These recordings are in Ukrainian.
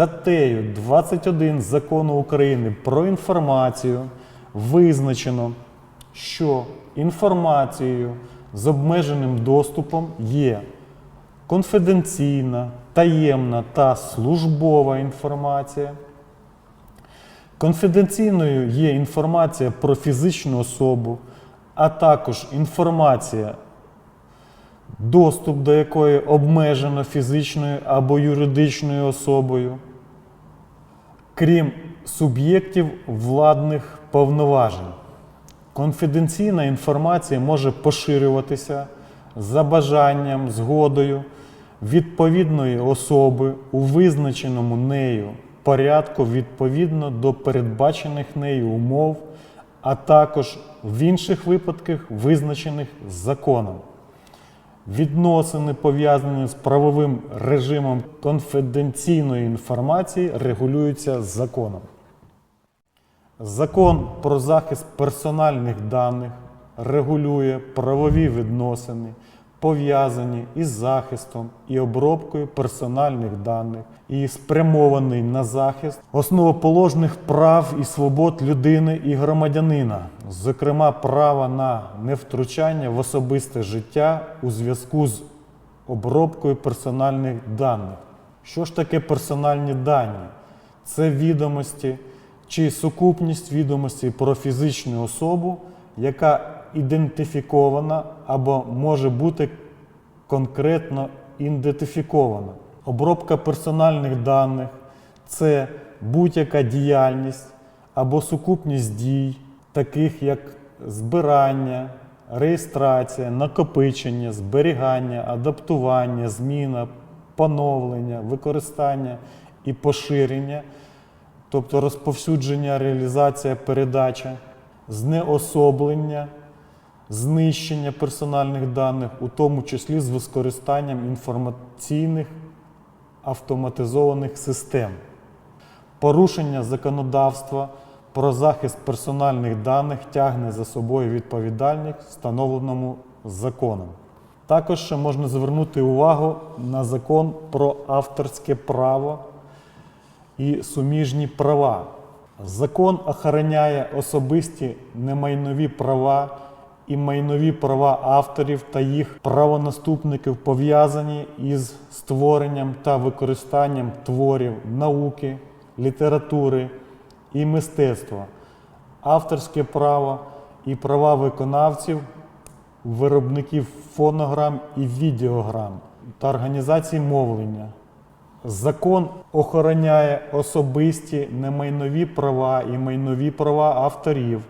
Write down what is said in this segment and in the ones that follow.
Статтею 21 Закону України про інформацію визначено, що інформацією з обмеженим доступом є конфіденційна, таємна та службова інформація. Конфіденційною є інформація про фізичну особу, а також інформація, доступ до якої обмежено фізичною або юридичною особою, крім суб'єктів владних повноважень. Конфіденційна інформація може поширюватися за бажанням, згодою відповідної особи у визначеному нею порядку відповідно до передбачених нею умов, а також в інших випадках, визначених законом. Відносини, пов'язані з правовим режимом конфіденційної інформації, регулюються законом. Закон про захист персональних даних регулює правові відносини, пов'язані із захистом і обробкою персональних даних і спрямований на захист основоположних прав і свобод людини і громадянина, зокрема права на невтручання в особисте життя у зв'язку з обробкою персональних даних. Що ж таке персональні дані? Це відомості чи сукупність відомостей про фізичну особу, яка ідентифікована або може бути конкретно ідентифікована. Обробка персональних даних це будь-яка діяльність або сукупність дій, таких як збирання, реєстрація, накопичення, зберігання, адаптування, зміна, поновлення, використання і поширення, тобто розповсюдження, реалізація, передача, знеособлення, знищення персональних даних, у тому числі з використанням інформаційних автоматизованих систем, порушення законодавства про захист персональних даних тягне за собою відповідальність, встановленому законом. Також ще можна звернути увагу на закон про авторське право і суміжні права. Закон охороняє особисті немайнові права і майнові права авторів та їх правонаступників пов'язані із створенням та використанням творів науки, літератури і мистецтва, авторське право і права виконавців, виробників фонограм і відеограм та організацій мовлення. Закон охороняє особисті немайнові права і майнові права авторів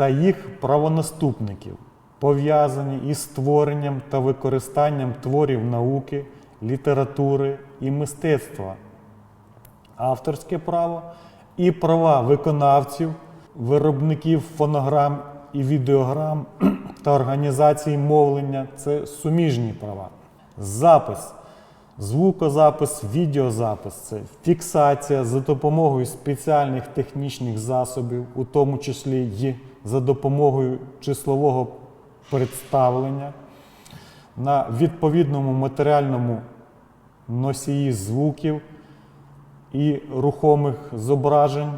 та їх правонаступників, пов'язані із створенням та використанням творів науки, літератури і мистецтва, авторське право і права виконавців, виробників фонограм і відеограм та організацій мовлення це суміжні права. Запис Звукозапис, відеозапис це фіксація за допомогою спеціальних технічних засобів, у тому числі й за допомогою числового представлення. На відповідному матеріальному носії звуків і рухомих зображень,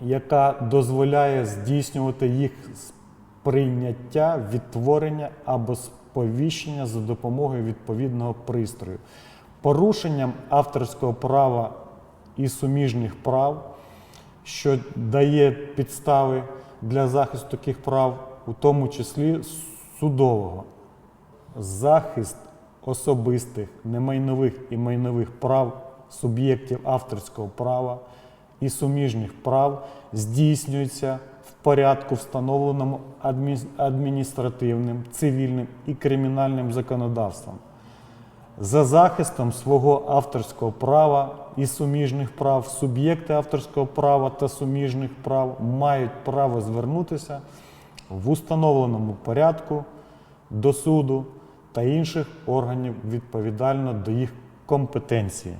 яка дозволяє здійснювати їх сприйняття, відтворення або сповіщення за допомогою відповідного пристрою. Порушенням авторського права і суміжних прав, що дає підстави для захисту таких прав, у тому числі судового. Захист особистих немайнових і майнових прав суб'єктів авторського права і суміжних прав здійснюється в порядку, встановленому адміністративним, цивільним і кримінальним законодавством за захистом свого авторського права і суміжних прав суб'єкти авторського права та суміжних прав мають право звернутися в установленому порядку до суду та інших органів відповідально до їх компетенції.